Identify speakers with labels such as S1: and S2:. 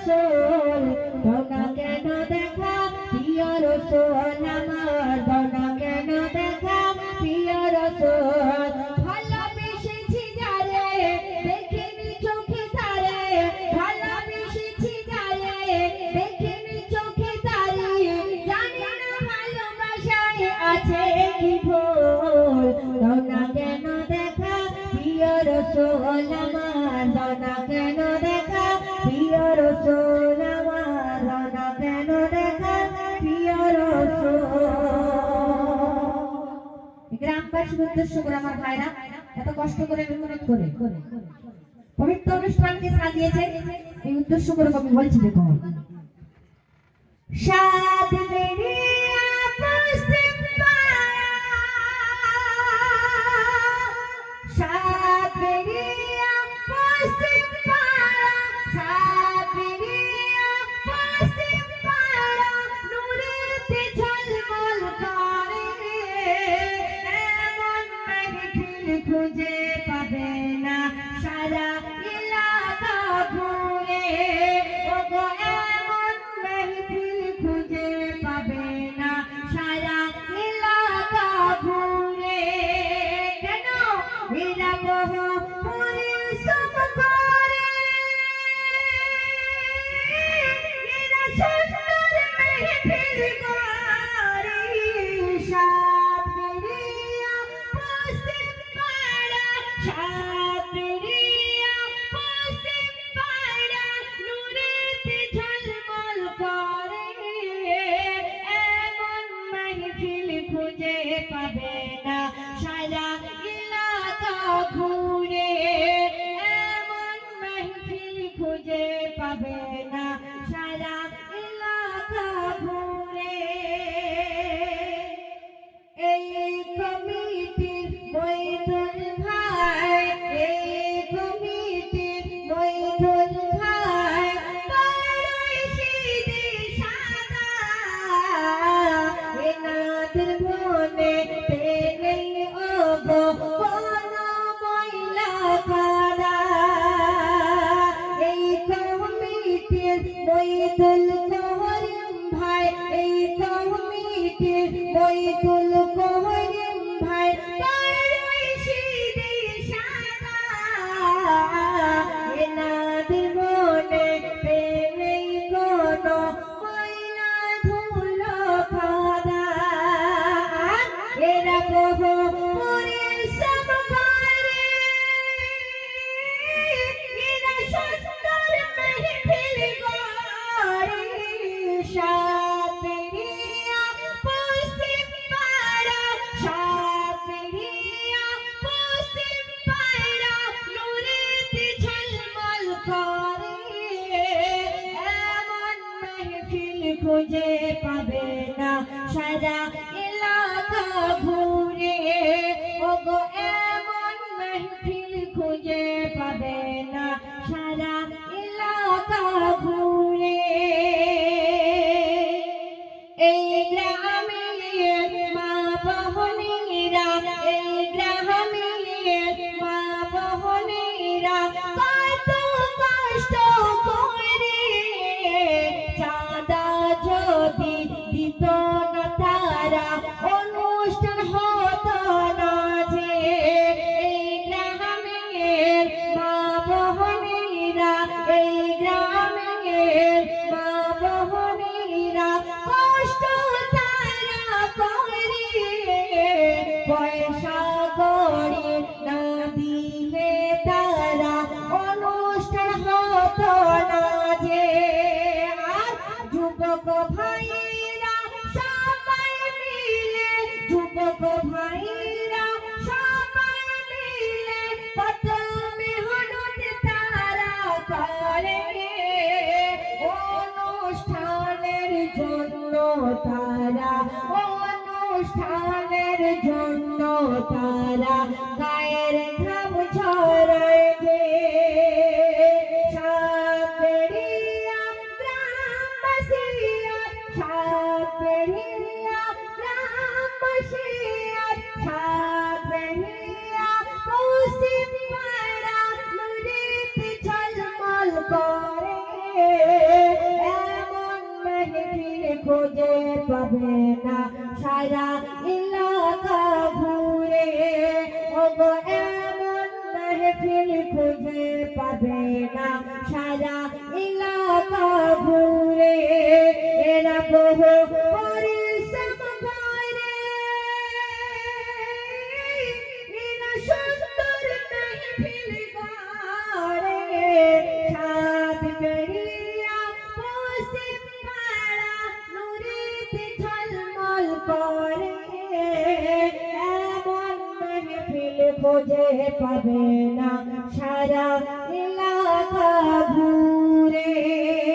S1: রসল ধনা কেন দেখা দিয়া রসল। সবাই বাংলাদেশের উদ্দেশ্য করে আমার ভাইরা এত কষ্ট করে মেহনত করে। পবিত্র অনুষ্ঠানকে সাজিয়েছে, এই উদ্দেশ্য করে কবি বলছি দেখো সাত Hare Bella. loco করে এমন মেহফিল খুঁজে পাবে না। সারা এলাকা ঘুরে ওগো তারা গায়ের ঘাম ঝরায় যে সাপেড়িয়া গ্রামবাসিয়ার সাপেড়িয়া বোঝে পাবে না সারা এলাকা ঘুরে।